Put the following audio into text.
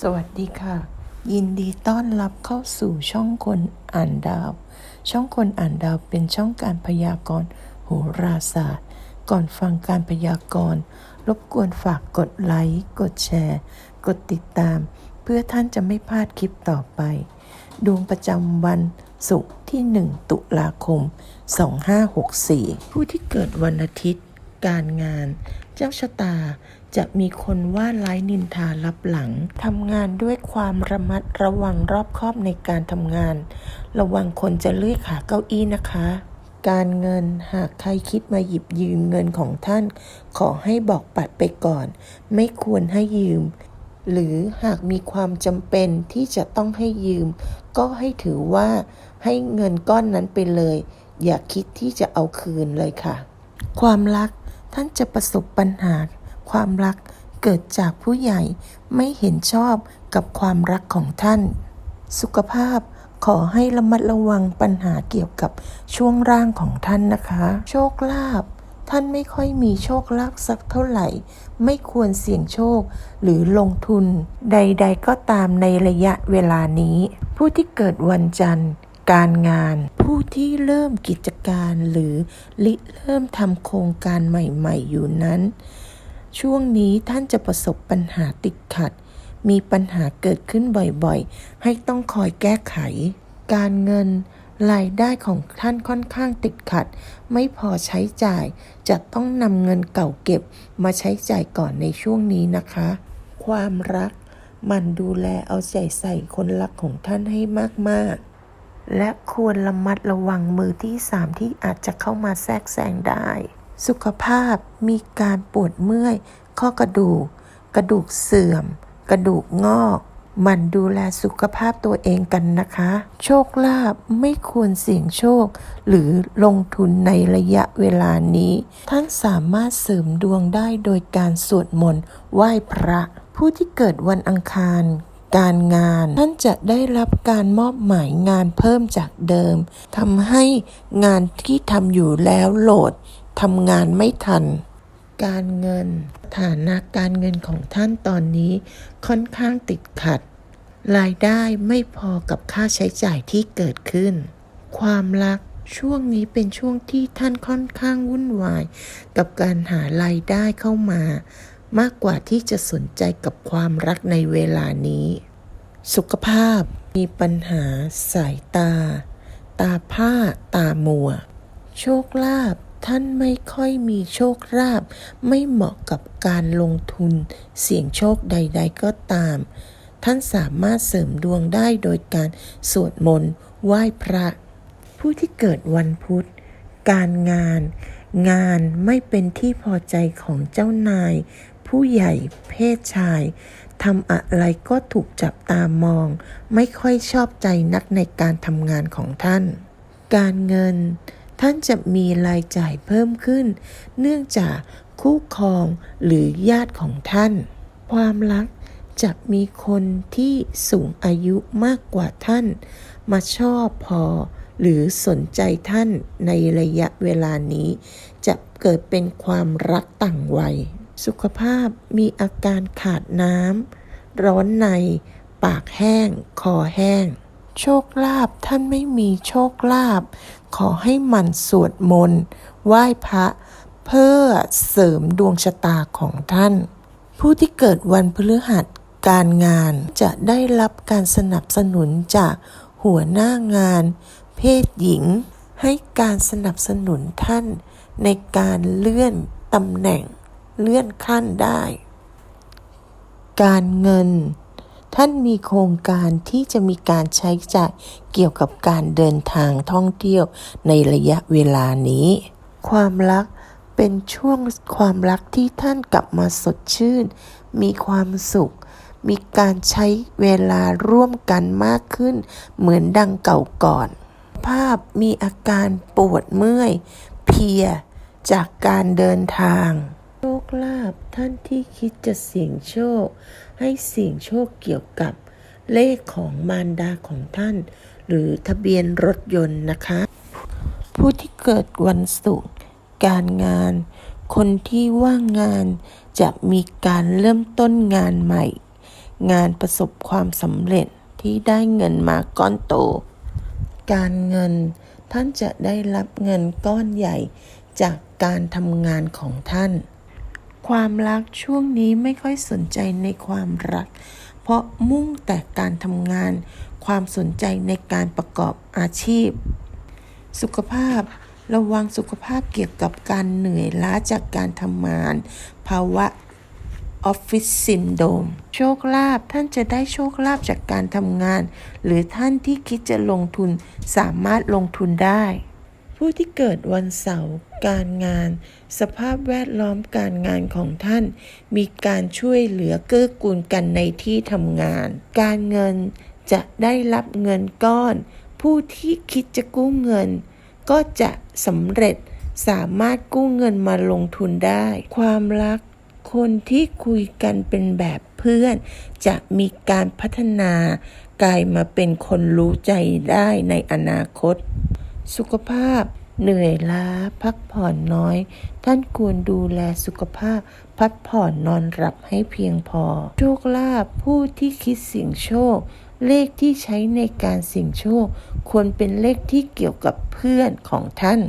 สวัสดีค่ะ ยินดีต้อนรับเข้าสู่ช่องคนอ่านดาว ช่องคนอ่านดาวเป็นช่องการพยากรณ์โหราศาสตร์ ก่อนฟังการพยากรณ์รบกวนฝากกดไลค์กดแชร์ กดติดตาม เพื่อท่านจะไม่พลาดคลิปต่อไป ดวงประจำวันศุกร์ที่ 1 ตุลาคม 2564 ผู้ที่เกิดวันอาทิตย์ การงาน เจ้าชะตาจะมีคนว่าร้ายนินทารับหลัง ทำงานด้วยความระมัดระวังรอบคอบในการทำงาน ระวังคนจะเลื่อยขาเก้าอี้นะคะ การเงินหากใครคิดมาหยิบยืมเงินของท่าน ขอให้บอกปัดไปก่อน ไม่ควรให้ยืม หรือหากมีความจำเป็นที่จะต้องให้ยืม ก็ให้ถือว่าให้เงินก้อนนั้นไปเลย อย่าคิดที่จะเอาคืนเลยค่ะ ความรัก ท่านจะประสบปัญหา ความรักเกิดจากผู้ใหญ่ไม่เห็นชอบกับความรักของท่าน สุขภาพขอให้ระมัดระวังปัญหาเกี่ยวกับช่วงร่างของท่านนะคะ โชคลาภท่านไม่ค่อยมีโชคลาภสักเท่าไหร่ ไม่ควรเสี่ยงโชคหรือลงทุน ใด ๆ ก็ตามในระยะเวลานี้ ผู้ที่เกิดวันจันทร์ การงาน ผู้ที่เริ่มกิจการหรือริเริ่มทำโครงการใหม่ๆ อยู่นั้น ช่วงนี้ท่านจะประสบปัญหาติดขัด มีปัญหาเกิดขึ้นบ่อยๆ ให้ต้องคอยแก้ไข การเงินรายได้ของท่านค่อนข้างติดขัด ไม่พอใช้จ่าย จะต้องนำเงินเก่าเก็บมาใช้จ่ายก่อนในช่วงนี้นะคะ ความรักมันดูแลเอาใจใส่คนรักของท่านให้มาก ๆ และควรระมัดระวังมือที่สามที่อาจจะเข้ามาแทรกแซงได้ สุขภาพมีการปวดเมื่อย ข้อกระดูก กระดูกเสื่อม กระดูกงอกหมันดูแลสุขภาพตัวเองกันนะคะ โชคลาภไม่ควรเสี่ยงโชค หรือลงทุนในระยะเวลานี้ ท่านสามารถเสริมดวงได้โดยการสวดมนต์ไหว้พระ ผู้ที่เกิดวันอังคาร การงาน ท่านจะได้รับการมอบหมายงานเพิ่มจากเดิมทำให้งานที่ทำอยู่แล้วโหลดทำงานไม่ทัน การเงิน ฐานะการเงินของท่านตอนนี้ค่อนข้างติดขัด รายได้ไม่พอกับค่าใช้จ่ายที่เกิดขึ้น ความรักช่วงนี้เป็นช่วงที่ท่านค่อนข้างวุ่นวาย กับการหารายได้เข้ามา มากกว่าที่จะสนใจกับความรักในเวลานี้ สุขภาพมีปัญหา สายตา ตาผ้า ตามัว โชคลาภท่านไม่ค่อยมีโชคลาภไม่เหมาะกับการลงทุน เสี่ยงโชคใด ๆ ก็ตาม ท่านสามารถเสริมดวงได้โดยการสวดมนต์ไหว้พระ ผู้ที่เกิดวันพุธ การงาน งานไม่เป็นที่พอใจของเจ้านาย ผู้ใหญ่เพศชายทำอะไรก็ถูกจับตามอง ไม่ค่อยชอบใจนักในการทำงานของท่าน การเงิน ท่านจะมีรายจ่ายเพิ่มขึ้น เนื่องจากคู่ครองหรือญาติของท่าน ความรักจะมีคนที่สูงอายุมากกว่าท่าน มาชอบพอหรือสนใจท่านในระยะเวลานี้ จะเกิดเป็นความรักต่างวัย สุขภาพมีอาการขาดน้ำ ร้อนใน ปากแห้ง คอแห้ง โชคลาภท่านไม่มีโชคลาภขอให้หมันสวดมนต์ไหว้พระ เพื่อเสริมดวงชะตาของท่าน ผู้ที่เกิดวันพฤหัสการงานจะได้รับการสนับสนุนจากหัวหน้างาน เพศหญิง ให้การสนับสนุนท่านในการเลื่อนตำแหน่ง เลื่อนขั้นได้ การเงิน ท่านมีโครงการที่จะมีการใช้จ่ายเกี่ยวกับการเดินทางท่องเที่ยวในระยะเวลานี้ ความรักเป็นช่วงความรักที่ท่านกลับมาสดชื่น มีความสุข มีการใช้เวลาร่วมกันมากขึ้น เหมือนดังเก่าก่อน ภาพมีอาการปวดเมื่อย เพลียจากการเดินทาง โชคลาภท่านที่คิดจะเสี่ยงโชค ให้เสี่ยงโชคเกี่ยวกับเลขของมารดาของท่าน หรือทะเบียนรถยนต์นะคะ ผู้ที่เกิดวันศุกร์การงาน คนที่ว่างงานจะมีการเริ่มต้นงานใหม่ งานประสบความสำเร็จที่ได้เงินมาก้อนโต การเงินท่านจะได้รับเงินก้อนใหญ่จากการทำงานของท่าน ความรักช่วงนี้ไม่ค่อยสนใจในความรัก เพราะมุ่งแต่การทำงาน ความสนใจในการประกอบอาชีพ สุขภาพระวังสุขภาพเกี่ยวกับการเหนื่อยล้าจากการทำงาน ภาวะออฟฟิศซินโดมโชคลาภท่านจะได้โชคลาภจากการทำงาน หรือท่านที่คิดจะลงทุนสามารถลงทุนได้ ผู้ที่เกิดวันเสาร์การงาน สภาพแวดล้อมการงานของท่าน มีการช่วยเหลือเกื้อกูลกันในที่ทำงาน การเงินจะได้รับเงินก้อน ผู้ที่คิดจะกู้เงิน ก็จะสำเร็จสามารถกู้เงินมาลงทุนได้ ความรักคนที่คุยกันเป็นแบบเพื่อน จะมีการพัฒนากลายมาเป็นคนรู้ใจได้ในอนาคต สุขภาพ เหนื่อยล้า พักผ่อนน้อย ท่านควรดูแลสุขภาพ พักผ่อนนอนหลับให้เพียงพอ โชคลาภผู้ที่คิดเสี่ยงโชค เลขที่ใช้ในการเสี่ยงโชค ควรเป็นเลขที่เกี่ยวกับเพื่อนของท่าน